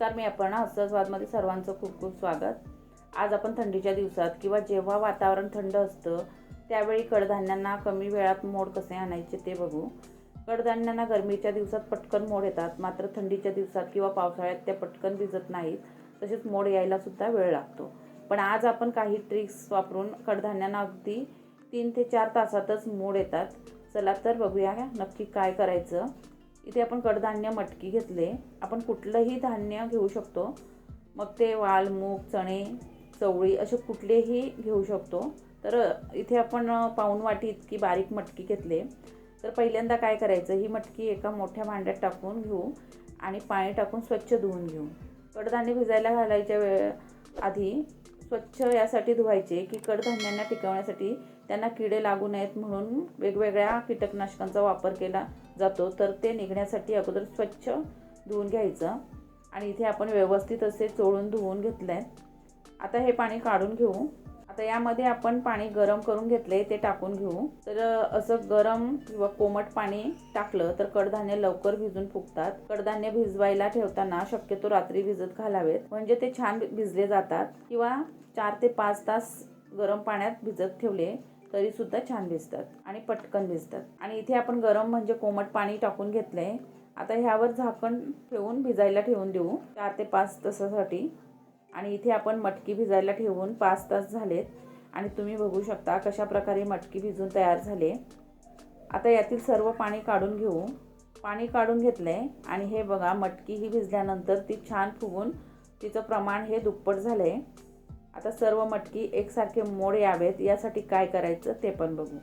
नमस्कार मी अपर्णा हस्तस्वादमध्ये सर्वांचं खूप खूप स्वागत. आज आपण थंडीच्या दिवसात किंवा जेव्हा वातावरण थंड असतं त्यावेळी कडधान्यांना कमी वेळात मोड कसे आणायचे ते बघू. कडधान्यांना गरमीच्या दिवसात पटकन मोड येतात मात्र थंडीच्या दिवसात किंवा पावसाळ्यात त्या पटकन भिजत नाहीत तसेच मोड यायलासुद्धा वेळ लागतो. पण आज आपण काही ट्रिक्स वापरून कडधान्यांना अगदी तीन ते चार तासातच मोड येतात. चला तर बघूया नक्की काय करायचं. इथे आपण कडधान्य मटकी घेतले. आपण कुठलंही धान्य घेऊ शकतो. मग ते वाल मूग चणे चवळी असे कुठलेही घेऊ शकतो. तर इथे आपण पाऊण वाटी इतकी बारीक मटकी घेतले. तर पहिल्यांदा काय करायचं? ही मटकी एका मोठ्या भांड्यात टाकून घेऊ आणि पाणी टाकून स्वच्छ धुवून घेऊ. कडधान्य भिजायला घालायच्या वेळ आधी स्वच्छ यासाठी धुवायचे की कडधान्यांना टिकवण्यासाठी त्यांना किडे लागू नयेत म्हणून वेगवेगळ्या कीटकनाशकांचा वापर केला जातो. तर ते निघण्यासाठी अगोदर स्वच्छ धुवून घ्यायचं आणि इथे आपण व्यवस्थित असे चोळून धुवून घेतलं आहे आता हे पाणी काढून घेऊ. आता यामध्ये आपण पाणी गरम करून घेतले ते टाकून घेऊ. तर असं गरम किंवा कोमट पाणी टाकलं तर कडधान्य लवकर भिजून फुगतात. कडधान्य भिजवायला ठेवताना शक्यतो रात्री भिजत घालावेत. म्हणजे ते छान भिजले जातात. किंवा चार ते पाच तास गरम पाण्यात भिजत ठेवले तरी सुद्धा छान भिजतात आणि पटकन भिजतात आणि इथे आपण गरम म्हणजे कोमट पाणी टाकून घेतलंय. आता ह्यावर झाकण ठेवून भिजायला ठेवून देऊ. चार ते पाच तासासाठी. आणि इथे आपण मटकी भिजायला ठेवून पाच तास झालेत. आणि तुम्ही बघू शकता कशा प्रकारे मटकी भिजून तयार झाले. आता यातील सर्व पाणी काढून घेऊ. पाणी काढून घेतलं आहे आणि हे बघा मटकी ही भिजल्यानंतर ती छान फुगून तिचं प्रमाण हे दुप्पट झालं आहे आता सर्व मटकी एकसारखे मोड यावेत यासाठी काय करायचं ते पण बघू.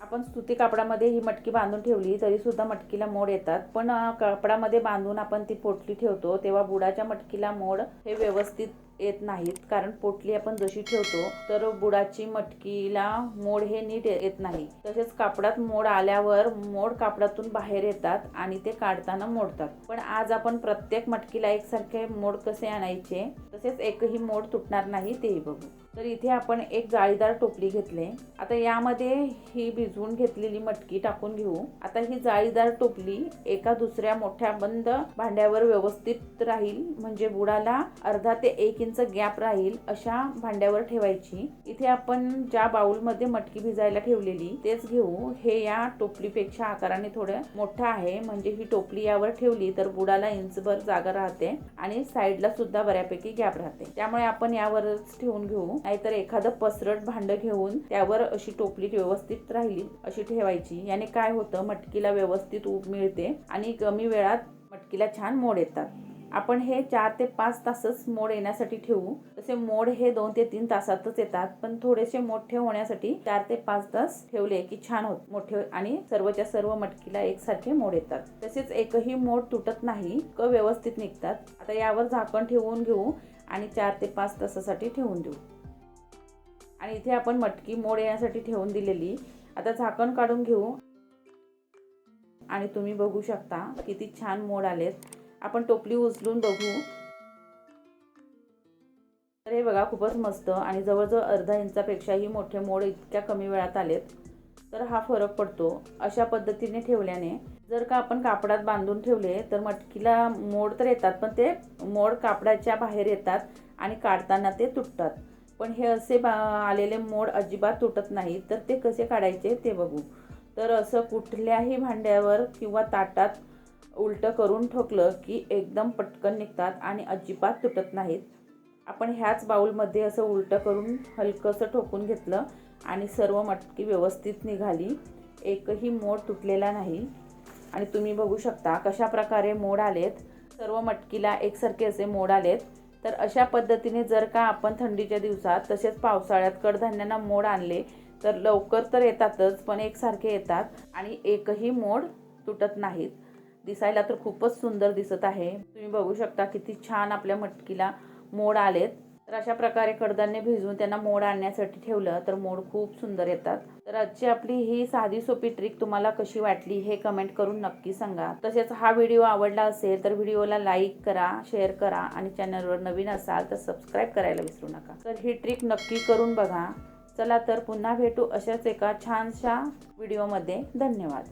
आपण सुती कापडामध्ये ही मटकी बांधून ठेवली तरीसुद्धा मटकीला मोड येतात. पण कापडामध्ये बांधून आपण ती पोटली ठेवतो तेव्हा बुडाच्या मटकीला मोड हे व्यवस्थित येत नाहीत. कारण पोटली आपण जशी ठेवतो तर बुडाची मटकीला मोड हे नीट येत नाही. तसेच कापडात मोड आल्यावर मोड कापडातून बाहेर येतात आणि ते काढताना मोडतात. पण आज आपण प्रत्येक मटकीला एकसारखे मोड कसे आणायचे? तसेच एकही मोड तुटणार नाही तेही बघू. तर इथे आपण एक जाळीदार टोपली घेतले. आता यामध्ये ही भिजवून घेतलेली मटकी टाकून घेऊ. आता ही जाळीदार टोपली एका दुसऱ्या मोठ्या बंद भांड्यावर व्यवस्थित राहील. म्हणजे बुडाला अर्धा ते एक इंच गॅप राहील अशा भांड्यावर ठेवायची. इथे आपण ज्या बाउलमध्ये मटकी भिजायला ठेवलेली तेच घेऊ. हे या टोपलीपेक्षा आकाराने थोडं मोठं आहे. म्हणजे ही टोपली यावर ठेवली तर बुडाला इंचभर जागा राहते आणि साईडला सुद्धा बऱ्यापैकी गॅप राहते. त्यामुळे आपण यावरच ठेवून घेऊ. नाहीतर एखादं पसरट भांड घेऊन त्यावर अशी टोपली व्यवस्थित राहिली अशी ठेवायची. याने काय होतं मटकीला व्यवस्थित ऊब मिळते आणि कमी वेळात मटकीला छान मोड येतात. आपण हे चार ते पाच तासच मोड येण्यासाठी ठेवू. तसे मोड हे दोन ते तीन तासातच येतात. पण थोडेसे मोठे होण्यासाठी चार ते पाच तास ठेवले की छान होत. मोठे आणि सर्वच्या सर्व मटकीला एकसारखे मोड येतात. तसेच एकही मोड तुटत नाही. क व्यवस्थित निघतात. आता यावर झाकण ठेवून घेऊ आणि चार ते पाच तासासाठी ठेवून देऊ. आणि इथे आपण मटकी मोड येण्यासाठी ठेवून दिलेली. आता झाकण काढून घेऊ. आणि तुम्ही बघू शकता किती छान मोड आलेत. आपण टोपली उचलून बघू. तर हे बघा खूपच मस्त आणि जवळजवळ अर्धा इंचापेक्षाही मोठे मोड इतक्या कमी वेळात आलेत. तर हा फरक पडतो अशा पद्धतीने ठेवल्याने. जर का आपण कापडात बांधून ठेवले तर मटकीला मोड तर येतात पण ते मोड कापडाच्या बाहेर येतात आणि काढताना ते तुटतात. पण हे असे बा आलेले मोड अजिबात तुटत नाही तर ते कसे काढायचे ते बघू. तर असं कुठल्याही भांड्यावर किंवा ताटात उलटं करून ठोकलं की एकदम पटकन निघतात आणि अजिबात तुटत नाहीत. आपण ह्याच बाऊलमध्ये असं उलटं करून हलकंसं ठोकून घेतलं आणि सर्व मटकी व्यवस्थित निघाली. एकही मोड तुटलेला नाही. आणि तुम्ही बघू शकता कशा प्रकारे मोड आलेत. सर्व मटकीला एकसारखे असे मोड आलेत. तर अशा पद्धतीने जर का आपण थंडीच्या दिवसात तसेच पावसाळ्यात कडधान्यांना मोड आणले तर लवकर तर येतातच पण एकसारखे येतात आणि एकही मोड तुटत नाहीत. दिसायला तर खूपच सुंदर दिसत आहे. तुम्ही बघू शकता किती छान आपल्या मटकीला मोड आलेत. तर अशा प्रकारे कडधान्य भिजवून त्यांना मोड आणण्यासाठी ठेवलं तर मोड खूप सुंदर येतात. तर आजची आपली ही साधी सोपी ट्रिक तुम्हाला कशी वाटली हे कमेंट करून नक्की सांगा. तसेच हा व्हिडिओ आवडला असेल तर व्हिडिओला लाईक करा शेअर करा आणि चॅनलवर नवीन असाल तर सबस्क्राईब करायला विसरू नका. तर ही ट्रिक नक्की करून बघा. चला तर पुन्हा भेटू अशाच एका छानशा व्हिडिओमध्ये धन्यवाद.